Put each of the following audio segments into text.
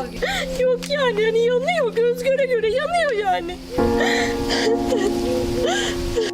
Yok yani hani yanıyor göz göre göre yanıyor yani.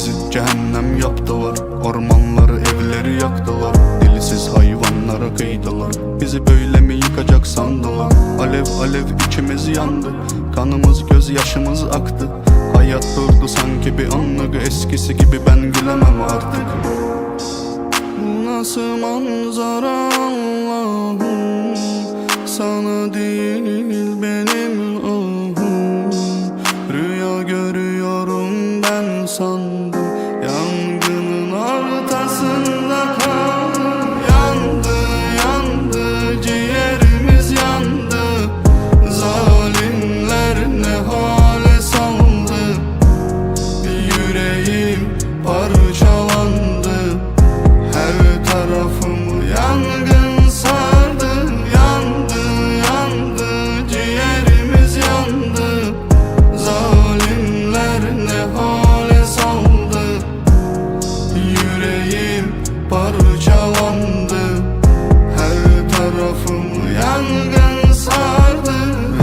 Cennetimizi cehennem yaptılar Ormanları evleri yaktılar Dilsiz hayvanlara kıydılar Bizi böyle mi yıkacak sandılar? Alev alev içimiz yandı. Kanımız gözyaşımız aktı. Hayat durdu sanki bir anlık. Eskisi gibi ben gülemem artık. Nasıl manzara Allah'ım? Sana değil yangın sardı Yandı yandı ciğerimiz yandı. Zalimler ne hale saldı? Yüreğim parçalandı. Her tarafımı yangın sardı.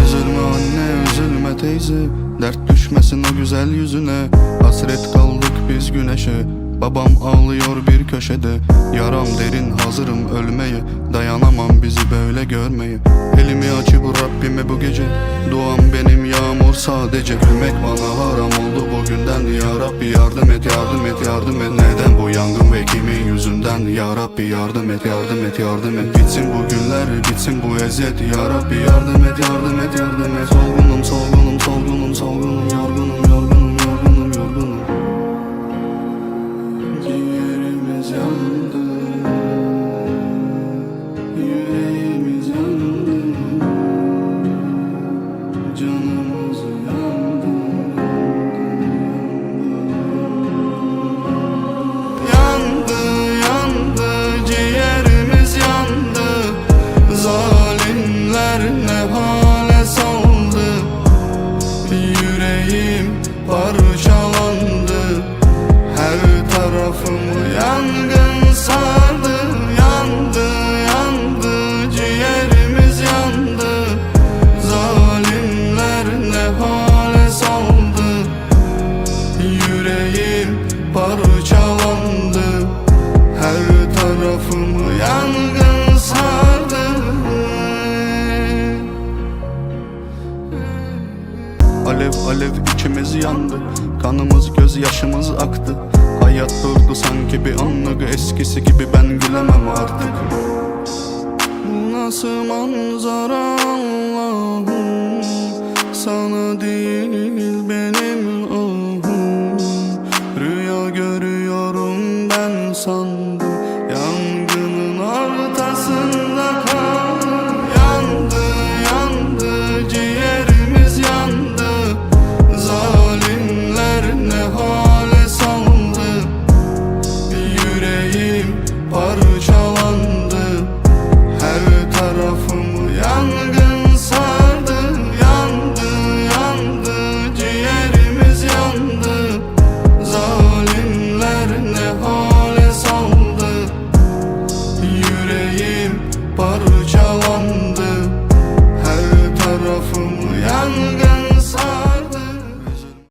Üzülme anne üzülme teyze. Dert düşmesin o güzel yüzüne. Hasret kaldık biz güneşe Babam ağlıyor bir köşede. Yaram derin hazırım ölmeye. Dayanamam bizi böyle görmeye. Elimi açıp Rabbime bu gece. Duam benim yağmur sadece Gülmek bana haram oldu. Bugünden Ya Rabbi yardım et yardım et yardım et. Neden bu yangın ve kimin yüzünden? Ya Rabbi yardım et yardım et yardım et. Bitsin bu günler bitsin bu eziyet. Ya Rabbi yardım et yardım et yardım et Ciğerimiz Yüreğim parçalandı. Her tarafımı yangın sardı. Alev alev içimiz yandı. Kanımız gözyaşımız aktı. Hayat durdu sanki bir anlık. Eskisi gibi ben gülemem artık. Nasıl manzara Allah'ım ben sandım. yüreğim parçalandı. Her tarafım yangın.